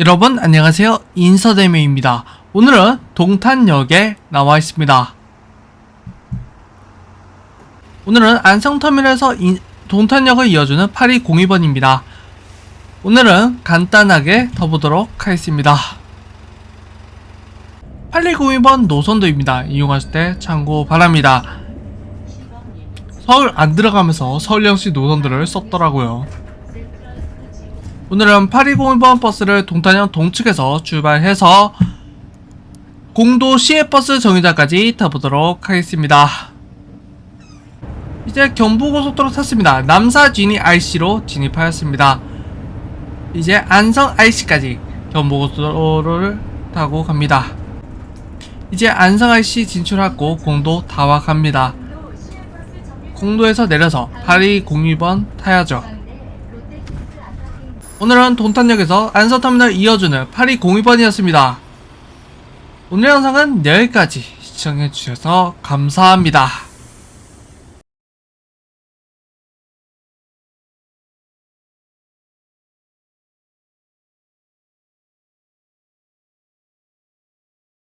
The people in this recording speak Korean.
여러분 안녕하세요. 인서대명입니다. 오늘은 동탄역에 나와 있습니다. 오늘은 안성터미널에서 인- 동탄역을 이어주는 8202번입니다. 오늘은 간단하게 더 보도록 하겠습니다. 8202번 노선도입니다. 이용하실 때 참고 바랍니다. 서울 안 들어가면서 서울역시 노선들을 썼더라고요 오늘은 8201번 버스를 동탄역 동측에서 출발해서 공도 시외버스 정류장까지 타보도록 하겠습니다. 이제 경부고속도로 탔습니다. 남사 진입 IC로 진입하였습니다. 이제 안성 IC까지 경부고속도로를 타고 갑니다. 이제 안성 IC 진출하고 공도 다와 갑니다. 공도에서 내려서 8202번 타야죠. 오늘은 동탄역에서 안서터미널 이어주는 8202번이었습니다. 오늘 영상은 여기까지 시청해주셔서 감사합니다.